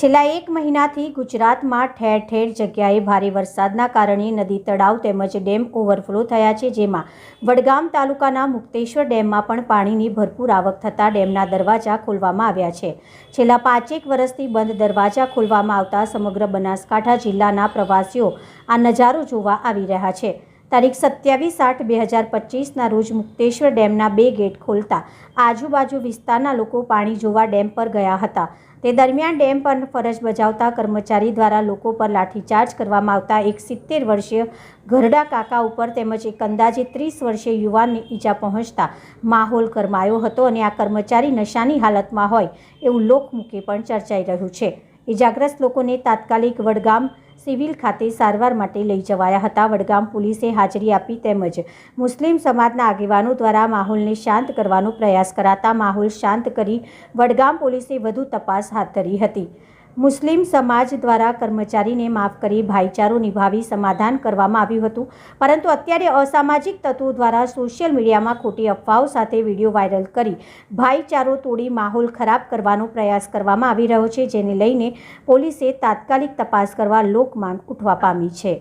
છેલ્લા એક મહિનાથી ગુજરાતમાં ઠેર ઠેર જગ્યાએ ભારે વરસાદના કારણે નદી તળાવ તેમજ ડેમ ઓવરફ્લો થયા છે, જેમાં વડગામ તાલુકાના મુક્તેશ્વર ડેમમાં પણ પાણીની ભરપૂર આવક થતાં ડેમના દરવાજા ખોલવામાં આવ્યા છે. છેલ્લા પાંચેક વર્ષથી બંધ દરવાજા ખોલવામાં આવતા સમગ્ર બનાસકાંઠા જિલ્લાના પ્રવાસીઓ આ નજારો જોવા આવી રહ્યા છે. તારીખ સત્યાવીસ આઠ બે હજાર પચીસના રોજ મુક્તેશ્વર ડેમના બે ગેટ ખોલતા આજુબાજુ વિસ્તારના લોકો પાણી જોવા ડેમ પર ગયા હતા. તે દરમિયાન ડેમ પર ફરજ બજાવતા કર્મચારી દ્વારા લોકો પર લાઠીચાર્જ કરવામાં આવતા એક સિત્તેર વર્ષીય ઘરડા કાકા ઉપર તેમજ એક અંદાજે ત્રીસ વર્ષીય યુવાનને ઈજા પહોંચતા માહોલ ગરમાયો હતો અને આ કર્મચારી નશાની હાલતમાં હોય એવું લોકમુખે પણ ચર્ચાઈ રહ્યું છે. ઈજાગ્રસ્ત લોકોને તાત્કાલિક વડગામ સિવિલ ખાતે સારવાર માટે લઈ જવાયા હતા. વડગામ પોલીસે હાજરી આપી તેમજ મુસ્લિમ સમાજના આગેવાનો દ્વારા માહોલને શાંત કરવાનો પ્રયાસ કરાતા માહોલ શાંત કરી વડગામ પોલીસે વધુ તપાસ હાથ ધરી હતી. મુસ્લિમ સમાજ દ્વારા કર્મચારીને માફ કરી ભાઈચારો નિભાવી સમાધાન કરવામાં આવ્યું હતું. પરંતુ અત્યારે અસામાજિક તત્વો દ્વારા સોશિયલ મીડિયામાં ખોટી અફવાઓ સાથે વીડિયો વાયરલ કરી ભાઈચારો તોડી માહોલ ખરાબ કરવાનો પ્રયાસ કરવામાં આવી રહ્યો છે, જેને લઈને પોલીસે તાત્કાલિક તપાસ કરવા લોકમાંગ ઉઠવા પામી છે.